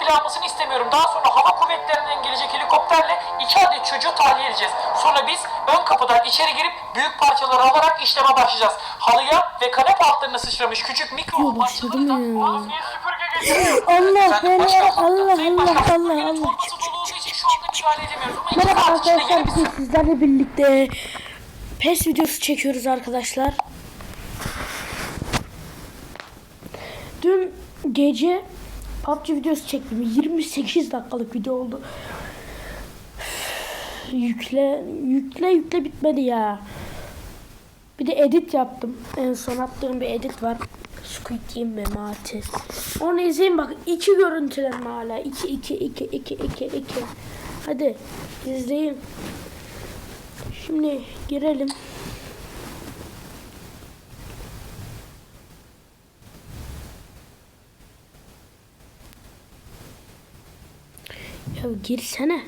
bile almasını istemiyorum. Daha sonra hava kuvvetlerinden gelecek helikopterle iki adet çocuğu tahliye edeceğiz. Sonra biz ön kapıdan içeri girip büyük parçaları alarak işleme başlayacağız. Halıya ve kanepe altlarına sıçramış küçük mikro parçaları da ya. Hafiye süpürge geçiyor. Allah beni Allah Allah Allah Allah. iki Merhaba arkadaşlar bugün sizlerle birlikte PES videosu çekiyoruz arkadaşlar. Dün gece PUBG videosu çektim. 28 dakikalık video oldu. Yükle yükle yükle bitmedi ya. Bir de edit yaptım. En son attığım bir edit var. Squid Game memati. Onu izleyin bak. iki görüntülenme hala. 2 2 2 2 2 2. Hadi izleyin. Şimdi girelim. Ya girsene.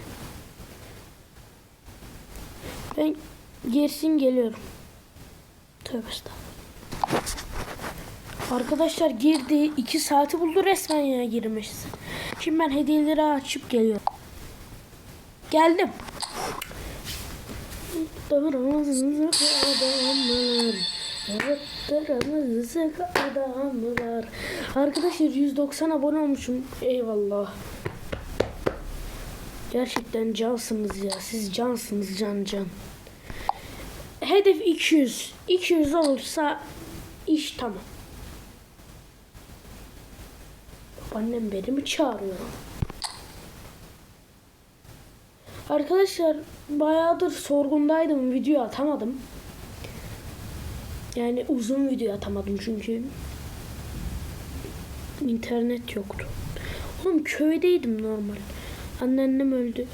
Ben girsin geliyorum. Tövbe estağfurullah. Arkadaşlar girdi. 2 saati buldu resmen ya girmesi. Şimdi ben hediyeleri açıp geliyorum. Geldim. Arkadaşlar 190 abone olmuşum. Eyvallah. Gerçekten cansınız ya. Siz cansınız can can. Hedef 200. 200 olursa iş tamam. Babaannem beni mi çağırıyor? Arkadaşlar bayağıdır sorgundaydım. Video atamadım. Yani uzun video atamadım çünkü internet yoktu. Oğlum köydeydim normal. Anneannem öldü.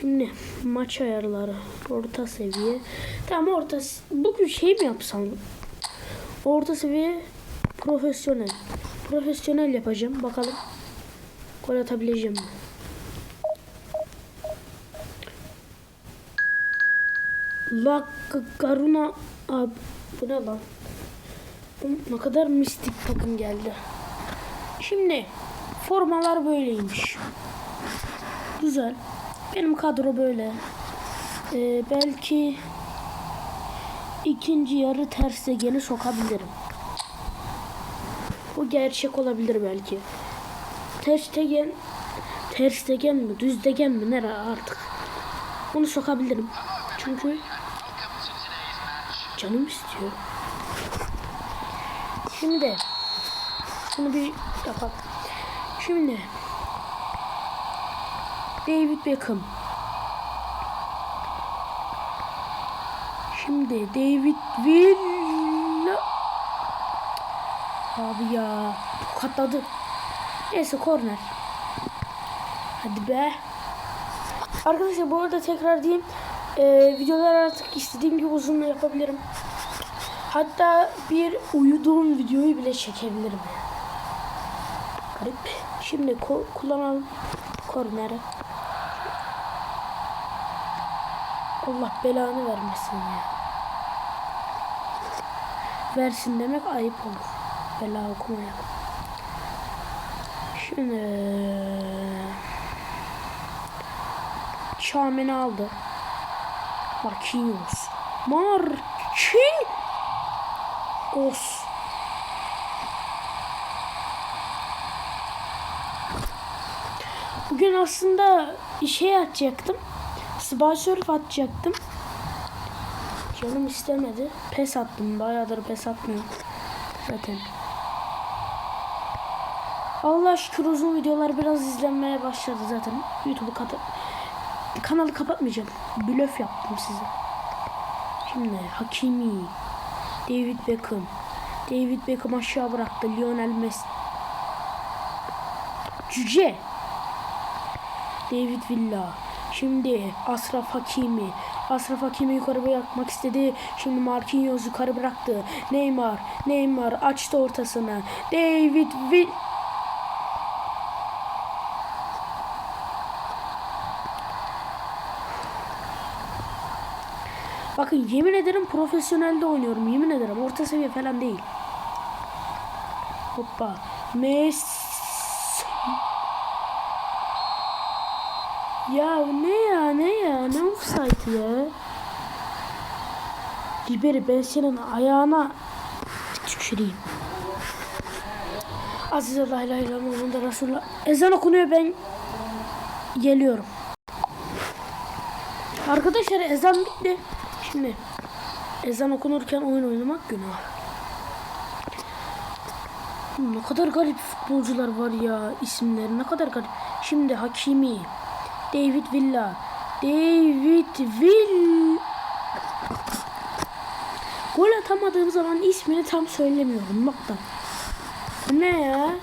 Şimdi maç ayarları orta seviye. Tamam orta bugün şey mi yapsam? Orta seviye profesyonel. Profesyonel yapacağım. Bakalım gol atabileceğim mi? La Garuna abi bu ne lan? Ne kadar mistik takım geldi. Şimdi formalar böyleymiş. Güzel. Benim kadro böyle. Ee, belki ikinci yarı ters egeni sokabilirim. Bu gerçek olabilir belki. Ters tegen ters tegen mi düz tegen mi nere artık. Onu sokabilirim. Çünkü canım istiyor. Şimdi bunu bir yapalım. Şimdi David Beckham. Şimdi David Villa. Abi ya katladı. Neyse korner. Hadi be. Arkadaşlar bu arada tekrar diyeyim. Ee, videolar artık istediğim gibi uzun yapabilirim. Hatta bir uyuduğum videoyu bile çekebilirim. Garip. Şimdi ko- kullanalım korneri. Allah belanı vermesin ya. Versin demek ayıp olur. Bela okumaya. Şimdi Şameni aldı. Marquinhos. Marquinhos. Bugün aslında şey atacaktım. Spy Surf atacaktım. Canım istemedi. Pes attım. Bayağıdır pes atmıyorum. Zaten. Allah şükür uzun videolar biraz izlenmeye başladı zaten. YouTube'u kat kanalı kapatmayacağım. Blöf yaptım size. Şimdi Hakimi, David Beckham. David Beckham aşağı bıraktı. Lionel Messi. Cüce. David Villa. Şimdi Asraf Hakimi. Asraf Hakimi yukarı bırakmak istedi. Şimdi Marquinhos yukarı bıraktı. Neymar. Neymar açtı ortasına. David Villa. Bakın yemin ederim profesyonelde oynuyorum. Yemin ederim orta seviye falan değil. Hoppa. Messi. Ya ne ya ne ya ne offside ya? Liberi ben senin ayağına tüküreyim. Aziz Allah la ilahe illallah Resulullah. Ezan okunuyor ben geliyorum. Arkadaşlar ezan bitti. Şimdi ezan okunurken oyun oynamak günah. Ne kadar garip futbolcular var ya isimleri ne kadar garip. Şimdi Hakimi, David Villa, David Villa. Gol atamadığım zaman ismini tam söylemiyorum bak da. Ne ya?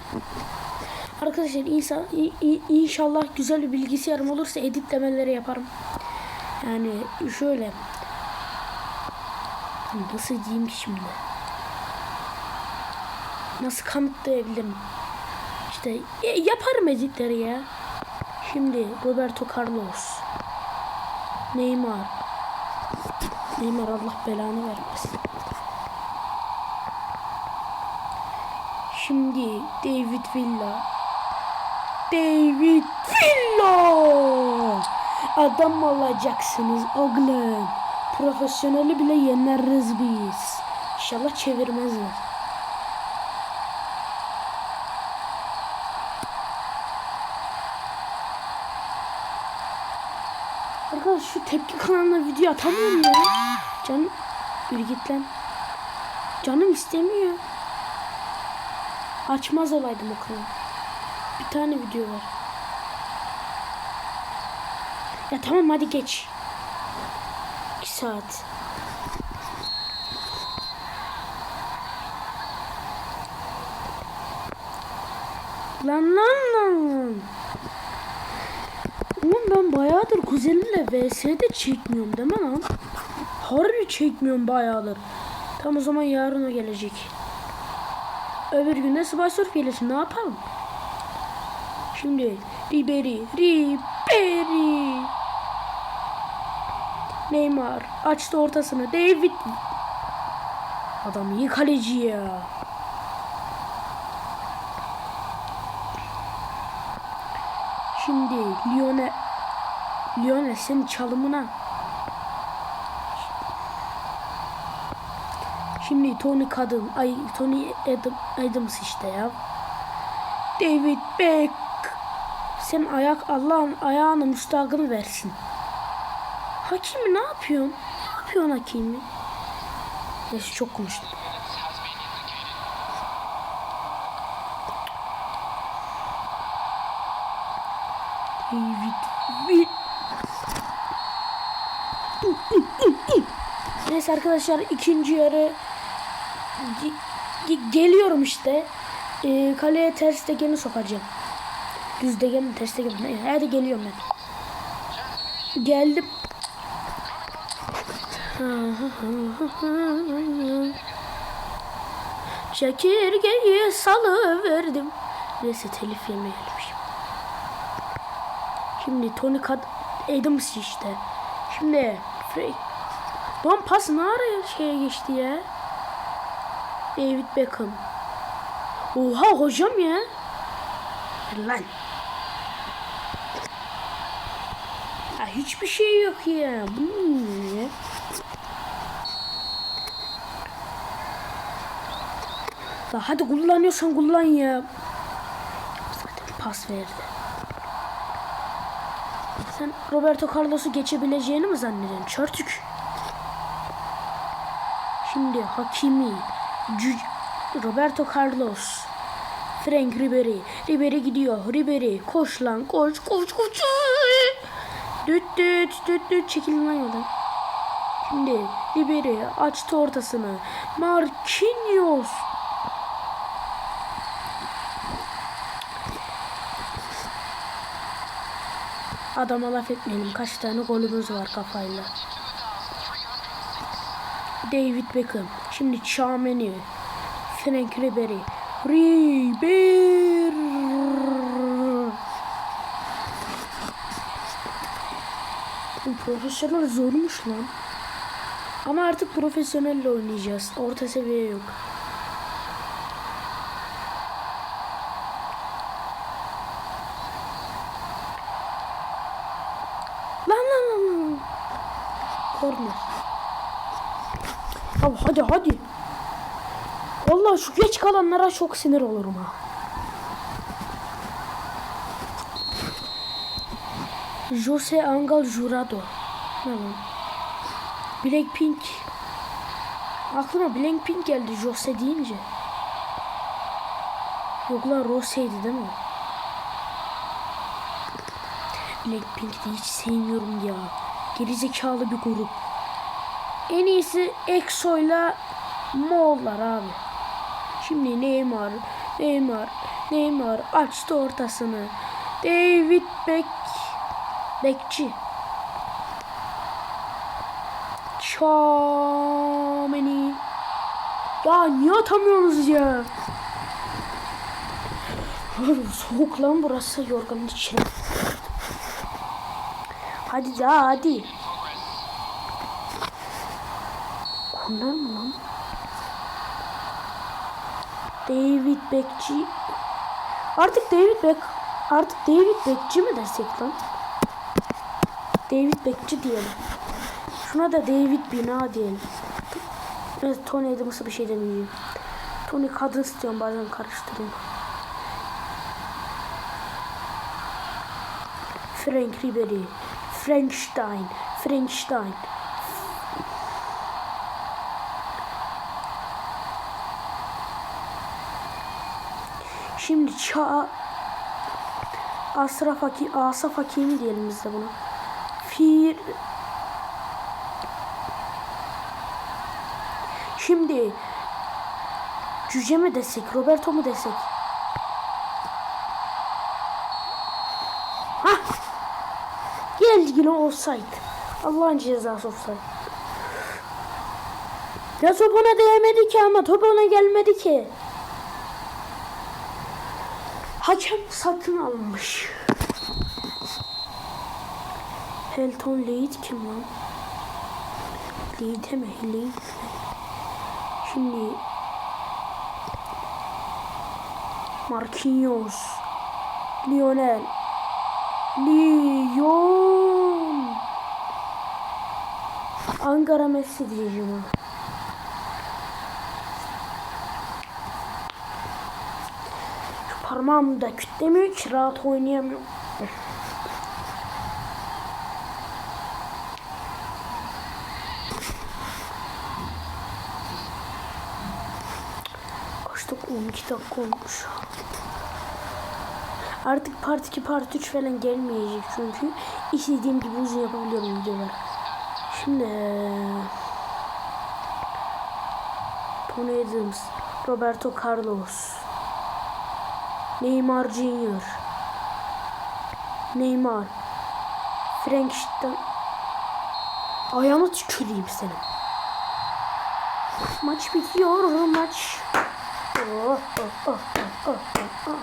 Arkadaşlar insan, inşallah güzel bir bilgisayarım olursa editlemeleri yaparım. Yani şöyle. Nasıl diyeyim ki şimdi? Nasıl kanıtlayabilirim? İşte e, yaparım editleri ya. Şimdi Roberto Carlos. Neymar. Neymar Allah belanı vermesin. Şimdi David Villa. David Villa. Adam olacaksınız oğlum. Profesyoneli bile yeneriz biz. İnşallah çevirmezler. Şu tepki kanalına video atamıyorum ya. Canım yürü git lan. Canım istemiyor. Açmaz olaydım o kanalı. Bir tane video var. Ya tamam hadi geç. 2 saat. Lan lan lan ben bayağıdır kuzenimle VS'de çekmiyorum değil mi lan? Harbi çekmiyorum bayağıdır. Tam o zaman yarın o gelecek. Öbür günde Subay Surf gelirsin ne yapalım? Şimdi Ribery, Ribery. Neymar açtı ortasını. David. Adam iyi kaleci ya. Şimdi Lionel Lionel senin çalımına Şimdi Tony Kadın ay Tony Adam, Adams işte ya. David Beck sen ayak Allah'ın ayağına müstahakını versin. Hakimi ne yapıyorsun? Ne yapıyorsun Hakimi? Neyse çok konuştum. David Beck Arkadaşlar ikinci yarı ge- ge- geliyorum işte. Ee, kaleye ters tekeni sokacağım. Düz degen mi ters degen mi? Hadi geliyorum ben. Geldim. Çekirgeyi salıverdim. Neyse telif yemeyelim şimdi. Şimdi Tony Kad Adams işte. Şimdi Frey. Lan pas ne ara şeye geçti ya? David Beckham. Oha hocam ya. Lan. Ha, hiçbir şey yok ya. Ya? Lan hadi kullanıyorsan kullan ya. Zaten pas verdi. Sen Roberto Carlos'u geçebileceğini mi zannediyorsun? Çörtük. Şimdi Hakimi, Cü- Roberto Carlos, Frank Ribery. Ribery gidiyor. Ribery koş lan koş koş koş. Düt düt düt düt çekilin lan yoldan. Şimdi Ribery açtı ortasını. Marquinhos. Adama laf etmeyelim. Kaç tane golümüz var kafayla. David Beckham. Şimdi Chouameni. Frank Ribery. Ribery. Bu profesyonel zormuş lan. Ama artık profesyonelle oynayacağız. Orta seviye yok. Korner. Abi hadi hadi. Vallahi şu geç kalanlara çok sinir olurum ha. Jose Angel Jurado. Lan? Blackpink. Aklıma Blackpink geldi Jose deyince. Yok lan Rose'ydi değil mi? Blackpink'i hiç sevmiyorum ya. Gerizekalı bir grup. En iyisi EXO'yla Moğollar abi. Şimdi Neymar, Neymar, Neymar açtı ortasını. David Beck, Bekçi. Çameni. Ya niye atamıyorsunuz ya? Soğuk lan burası yorganın içine. Hadi ya hadi. Korner mı lan? David Bekçi. Artık David Beck artık David Bekçi mi desek lan? David Bekçi diyelim. Şuna da David Bina diyelim. Evet Tony Adams'a bir şey demeyeyim. Tony kadın istiyorum bazen karıştırıyorum. Frank Ribery, Frankenstein, Frankenstein. Şimdi ça Asraf Haki, Asaf Hakimi diyelim biz de buna. Fir Şimdi Cüce mi desek, Roberto mu desek? Hah! Geldi yine offside. Allah'ın cezası offside. Ya top ona değmedi ki ama top ona gelmedi ki. Hakem satın almış. Helton Lead kim lan? Lead mi? Lead mi? Şimdi Marquinhos Lionel Lyon Ankara Messi diyeceğim. Şu parmağım da kütlemiyor ki rahat oynayamıyorum. Kaç dakika? 12 dakika olmuş. Artık part 2 part 3 falan gelmeyecek çünkü istediğim gibi uzun yapabiliyorum videoları. Şimdi Tony Adams, Roberto Carlos, Neymar Junior, Neymar, Frankenstein. Ayağına tüküreyim seni. Maç bitiyor maç. Oh, oh, oh, oh, oh, oh.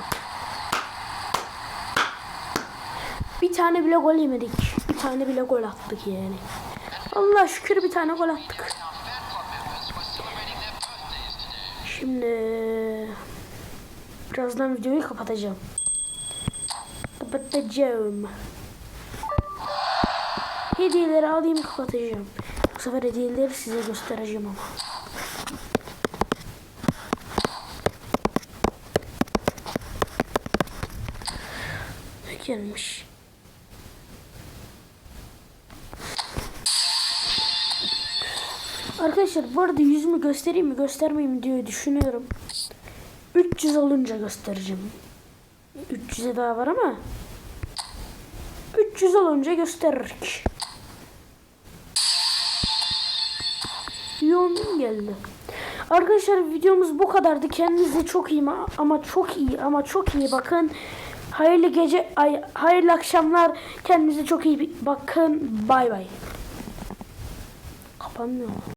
Bir tane bile gol yemedik. Bir tane bile gol attık yani. Allah şükür bir tane gol attık. Şimdi birazdan videoyu kapatacağım. Kapatacağım. Hediyeleri alayım kapatacağım. Bu sefer hediyeleri size göstereceğim ama. Gelmiş? Arkadaşlar bu arada yüzümü göstereyim mi göstermeyeyim diye düşünüyorum. 300 olunca göstereceğim. 300'e daha var ama 300 olunca gösteririk. Yoğun geldi. Arkadaşlar videomuz bu kadardı. Kendinize çok iyi ma- ama çok iyi ama çok iyi bakın. Hayırlı gece, ay, hayırlı akşamlar. Kendinize çok iyi bakın. Bay bay. Kapanmıyor.